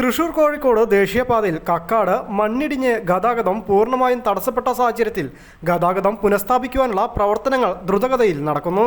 തൃശൂർ കോഴിക്കോട് ദേശീയപാതയിൽ കക്കാട് മണ്ണിടിഞ്ഞ് ഗതാഗതം പൂർണമായും തടസ്സപ്പെട്ട സാഹചര്യത്തിൽ ഗതാഗതം പുനഃസ്ഥാപിക്കുവാനുള്ള പ്രവർത്തനങ്ങൾ ദ്രുതഗതിയിൽ നടക്കുന്നു.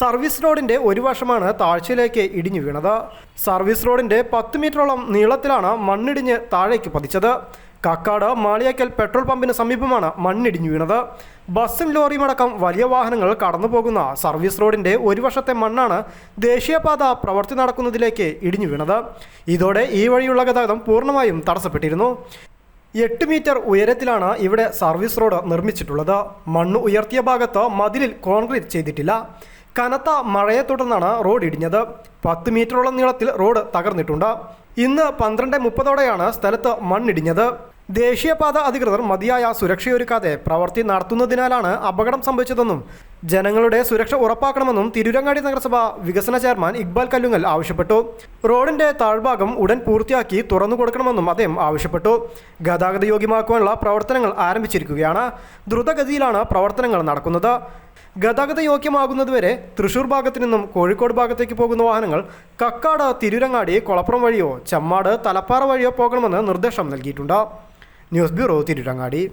സർവീസ് റോഡിന്റെ ഒരു വശമാണ് താഴ്ചയിലേക്ക് ഇടിഞ്ഞു വീണത്. സർവീസ് റോഡിന്റെ പത്ത് മീറ്ററോളം നീളത്തിലാണ് മണ്ണിടിഞ്ഞ് താഴേക്ക് പതിച്ചത്. കക്കാട് മാളിയാക്കൽ പെട്രോൾ പമ്പിന് സമീപമാണ് മണ്ണിടിഞ്ഞു വീണത്. ബസ്സും ലോറിയും അടക്കം വലിയ വാഹനങ്ങൾ കടന്നു പോകുന്ന സർവീസ് റോഡിന്റെ ഒരു വശത്തെ മണ്ണാണ് ദേശീയപാത പ്രവർത്തി നടക്കുന്നതിലേക്ക് ഇടിഞ്ഞു വീണത്. ഇതോടെ ഈ വഴിയുള്ള ഗതാഗതം പൂർണമായും തടസ്സപ്പെട്ടിരുന്നു. എട്ട് മീറ്റർ ഉയരത്തിലാണ് ഇവിടെ സർവീസ് റോഡ് നിർമ്മിച്ചിട്ടുള്ളത്. മണ്ണ് ഉയർത്തിയ ഭാഗത്ത് മതിലിൽ കോൺക്രീറ്റ് ചെയ്തിട്ടില്ല. കനത്ത മഴയെ തുടർന്നാണ് റോഡ് ഇടിഞ്ഞത്. പത്ത് മീറ്ററോളം നീളത്തിൽ റോഡ് തകർന്നിട്ടുണ്ട്. ഇന്ന് പന്ത്രണ്ട് മുപ്പതോടെയാണ് സ്ഥലത്ത് മണ്ണിടിഞ്ഞത്. ദേശീയപാത അധികൃതർ മതിയായ സുരക്ഷയൊരുക്കാതെ പ്രവൃത്തി നടത്തുന്നതിനാലാണ് അപകടം സംഭവിച്ചതെന്നും ജനങ്ങളുടെ സുരക്ഷ ഉറപ്പാക്കണമെന്നും തിരുരങ്ങാടി നഗരസഭ വികസന ചെയർമാൻ ഇക്ബാൽ കല്ലുങ്ങൽ ആവശ്യപ്പെട്ടു. റോഡിന്റെ താഴ്ഭാഗം ഉടൻ പൂർത്തിയാക്കി തുറന്നു കൊടുക്കണമെന്നും അദ്ദേഹം ആവശ്യപ്പെട്ടു. ഗതാഗത യോഗ്യമാക്കുവാനുള്ള പ്രവർത്തനങ്ങൾ ആരംഭിച്ചിരിക്കുകയാണ്. ദ്രുതഗതിയിലാണ് പ്രവർത്തനങ്ങൾ നടക്കുന്നത്. ഗതാഗത യോഗ്യമാകുന്നതുവരെ തൃശൂർ ഭാഗത്തു നിന്നും കോഴിക്കോട് ഭാഗത്തേക്ക് പോകുന്ന വാഹനങ്ങൾ കക്കാട് തിരുരങ്ങാടി കൊളപ്പുറം വഴിയോ ചമ്മാട് തലപ്പാറ വഴിയോ പോകണമെന്ന് നിർദ്ദേശം നൽകിയിട്ടുണ്ട്. News bureau Tirurangadi.